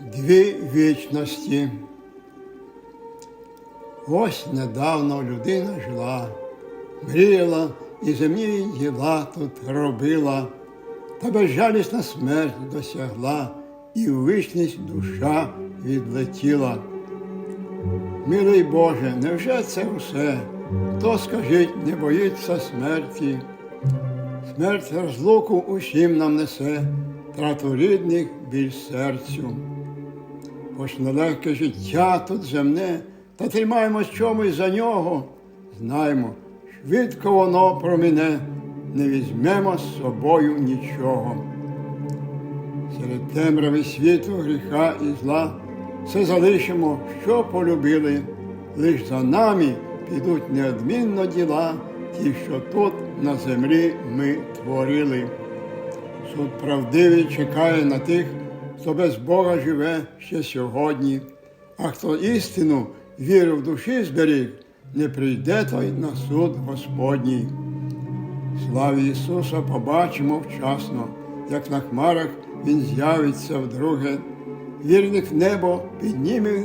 Дві вічності. Ось недавно людина жила, мріяла і земні діла тут робила, та безжалісна смерть досягла, і в вічність душа відлетіла. Милий Боже, невже це все? Хто скажіть, не боїться смерті? Смерть розлуку усім нам несе, трату рідних біль серцю. Хоч нелегке життя тут земне, та тримаємось чомусь за нього. Знаймо, швидко воно промине, не візьмемо з собою нічого. Серед темряви світу, гріха і зла все залишимо, що полюбили, лиш за нами підуть неодмінно діла, ті, що тут на землі ми творили. Суд правдивий чекає на тих, хто без Бога живе ще сьогодні, а хто істину віру в душі зберіг, не прийде той на суд Господній. Славі Ісуса побачимо вчасно, як на хмарах Він з'явиться вдруге. Вірних небо підніме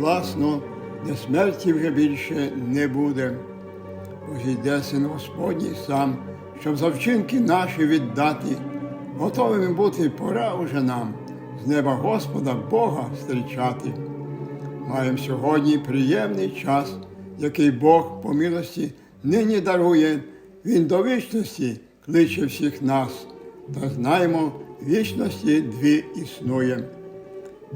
власно, де смерті вже більше не буде. Ось йде син Господній сам, щоб за вчинки наші віддати. Готовими бути пора уже нам, неба Господа Бога зустрічати. Маємо сьогодні приємний час, який Бог по милості нині дарує. Він до вічності кличе всіх нас, та знаємо, вічності дві існує.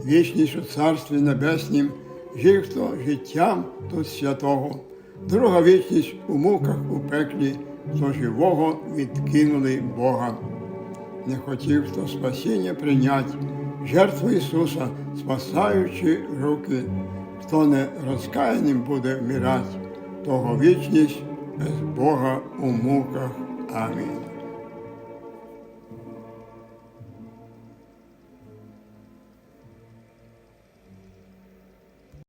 Вічність у Царстві Небеснім жив хто життям тут святого, друга вічність у муках у пеклі, хто живого відкинули Бога. Не хотів хто спасіння прийнять, жертву Ісуса, спасаючи руки, хто не розкаяним буде вмирати, того вічність без Бога у муках. Амінь.